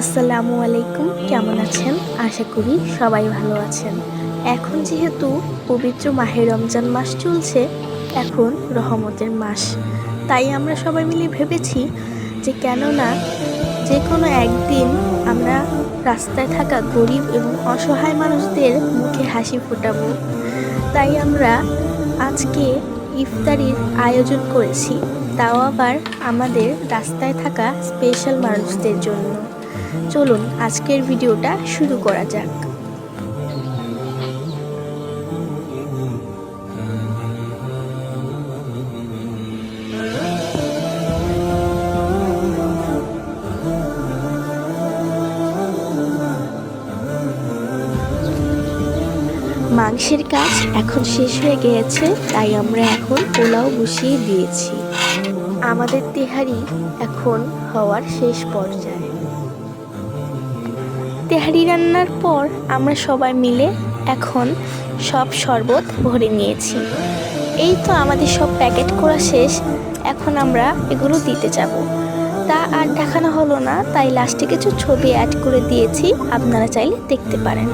আসসালামু আলাইকুম, কেমন আছেন? আশা করি সবাই ভালো আছেন। এখন যেহেতু পবিত্র মাহে রমজান মাস চলছে, এখন রহমতের মাস। তাই আমরা সবাই মিলে ভেবেছি যে কেননা যে কোনো একদিন আমরা রাস্তায় থাকা গরিব এবং অসহায় মানুষদের মুখে হাসি ফোটাব। তাই আমরা আজকে ইফতারির আয়োজন করেছি, তাও আবার আমাদের রাস্তায় থাকা স্পেশাল মানুষদের জন্য। চলুন আজকের ভিডিওটা শুরু করা যাক। মাংসের কাজ এখন শেষ হয়ে গিয়েছে, তাই আমরা এখন পোলাও বসিয়ে দিয়েছি। আমাদের তেহারি এখন হওয়ার শেষ পর্যায়ে। তেহারি রান্নার পর আমরা সবাই মিলে এখন সব শরবত ভরে নিয়েছি। এই তো আমাদের সব প্যাকেট করা শেষ। এখন আমরা এগুলো দিতে যাব। তা আর দেখানো হলো না, তাই লাস্টে কিছু ছবি অ্যাড করে দিয়েছি। আপনারা চাইলে দেখতে পারেন।